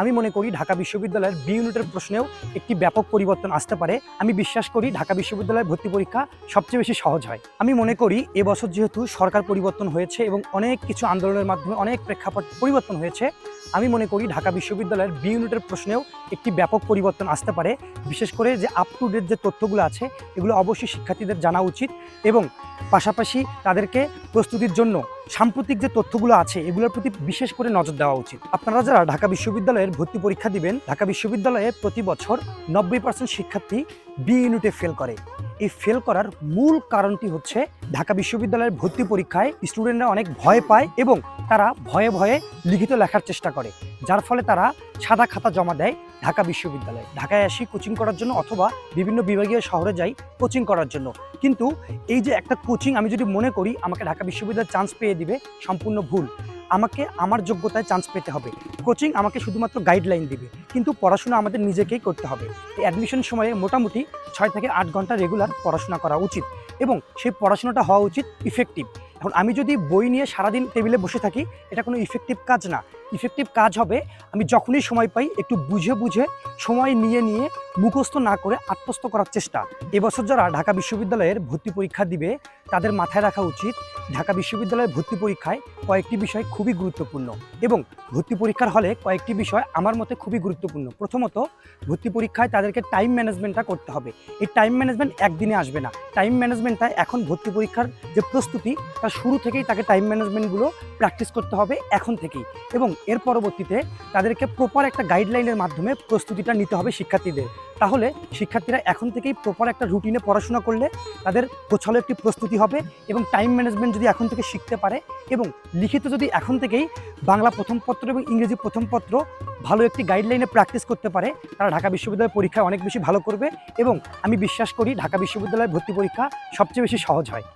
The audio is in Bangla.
আমি মনে করি ঢাকা বিশ্ববিদ্যালয়ের বি ইউনিটের প্রশ্নেও একটি ব্যাপক পরিবর্তন আসতে পারে। আমি বিশ্বাস করি ঢাকা বিশ্ববিদ্যালয়ের ভর্তি পরীক্ষা সবচেয়ে বেশি সহজ হয়। আমি মনে করি এবছর যেহেতু সরকার পরিবর্তন হয়েছে এবং অনেক কিছু আন্দোলনের মাধ্যমে অনেক প্রেক্ষাপট পরিবর্তন হয়েছে, আমি মনে করি ঢাকা বিশ্ববিদ্যালয়ের বি ইউনিটের প্রশ্নেও একটি ব্যাপক পরিবর্তন আসতে পারে। বিশেষ করে যে আপ টু ডেট যে তথ্যগুলো আছে, এগুলো অবশ্যই শিক্ষার্থীদের জানা উচিত এবং পাশাপাশি তাদেরকে প্রস্তুতির জন্য সাম্প্রতিক যে তথ্যগুলো আছে, এগুলোর প্রতি বিশেষ করে নজর দেওয়া উচিত। আপনারা যারা ঢাকা বিশ্ববিদ্যালয়ের ভর্তি পরীক্ষা দিবেন, ঢাকা বিশ্ববিদ্যালয়ে প্রতি বছর নব্বই পার্সেন্ট শিক্ষার্থী বি ইউনিটে ফেল করে। এই ফেল করার মূল কারণটি হচ্ছে ঢাকা বিশ্ববিদ্যালয়ের ভর্তি পরীক্ষায় স্টুডেন্টরা অনেক ভয় পায় এবং তারা ভয়ে ভয়ে লিখিত লেখার চেষ্টা করে, যার ফলে তারা সাদা খাতা জমা দেয় ঢাকা বিশ্ববিদ্যালয়ে। ঢাকায় আসি কোচিং করার জন্য অথবা বিভিন্ন বিভাগীয় শহরে যাই কোচিং করার জন্য। কিন্তু এই যে একটা কোচিং আমি যদি মনে করি, আমাকে ঢাকা বিশ্ববিদ্যালয়ে চান্স পেয়ে দিবে, সম্পূর্ণ ভুল। আমাকে আমার যোগ্যতায় চান্স পেতে হবে। কোচিং আমাকে শুধুমাত্র গাইডলাইন দিবে, কিন্তু পড়াশোনা আমাদের নিজেকেই করতে হবে। অ্যাডমিশন সময়ে মোটামুটি ছয় থেকে আট ঘণ্টা রেগুলার পড়াশোনা করা উচিত এবং সেই পড়াশোনাটা হওয়া উচিত ইফেক্টিভ এখন আমি যদি বই নিয়ে সারাদিন টেবিলে বসে থাকি, এটা কোনো ইফেক্টিভ কাজ না। ইফেক্টিভ কাজ হবে, আমি যখনই সময় পাই, একটু বুঝে বুঝে সময় নিয়ে নিয়ে মুখস্থ না করে আত্মস্থ করার চেষ্টা। এবছর যারা ঢাকা বিশ্ববিদ্যালয়ের ভর্তি পরীক্ষা দিবে, তাদের মাথায় রাখা উচিত, ঢাকা বিশ্ববিদ্যালয়ের ভর্তি পরীক্ষায় কয়েকটি বিষয় খুবই গুরুত্বপূর্ণ এবং ভর্তি পরীক্ষার হলে কয়েকটি বিষয় আমার মতে খুবই গুরুত্বপূর্ণ। প্রথমত, ভর্তি পরীক্ষায় তাদেরকে টাইম ম্যানেজমেন্টটা করতে হবে। এই টাইম ম্যানেজমেন্ট একদিনে আসবে না। টাইম ম্যানেজমেন্টটা এখন ভর্তি পরীক্ষার যে প্রস্তুতি তার শুরু থেকেই তাকে টাইম ম্যানেজমেন্টগুলো প্র্যাকটিস করতে হবে এখন থেকেই। এবং এর পরবর্তীতে তাদেরকে প্রপার একটা গাইডলাইনের মাধ্যমে প্রস্তুতিটা নিতে হবে শিক্ষার্থীদের। তাহলে শিক্ষার্থীরা এখন থেকেই প্রপার একটা রুটিনে পড়াশোনা করলে তাদের গোছালো একটি প্রস্তুতি হবে এবং টাইম ম্যানেজমেন্ট যদি এখন থেকে শিখতে পারে এবং লিখিত যদি এখন থেকেই বাংলা প্রথম পত্র এবং ইংরেজি প্রথম পত্র ভালো একটি গাইডলাইনে প্র্যাকটিস করতে পারে, তারা ঢাকা বিশ্ববিদ্যালয়ের পরীক্ষায় অনেক বেশি ভালো করবে এবং আমি বিশ্বাস করি ঢাকা বিশ্ববিদ্যালয়ের ভর্তি পরীক্ষা সবচেয়ে বেশি সহজ হয়।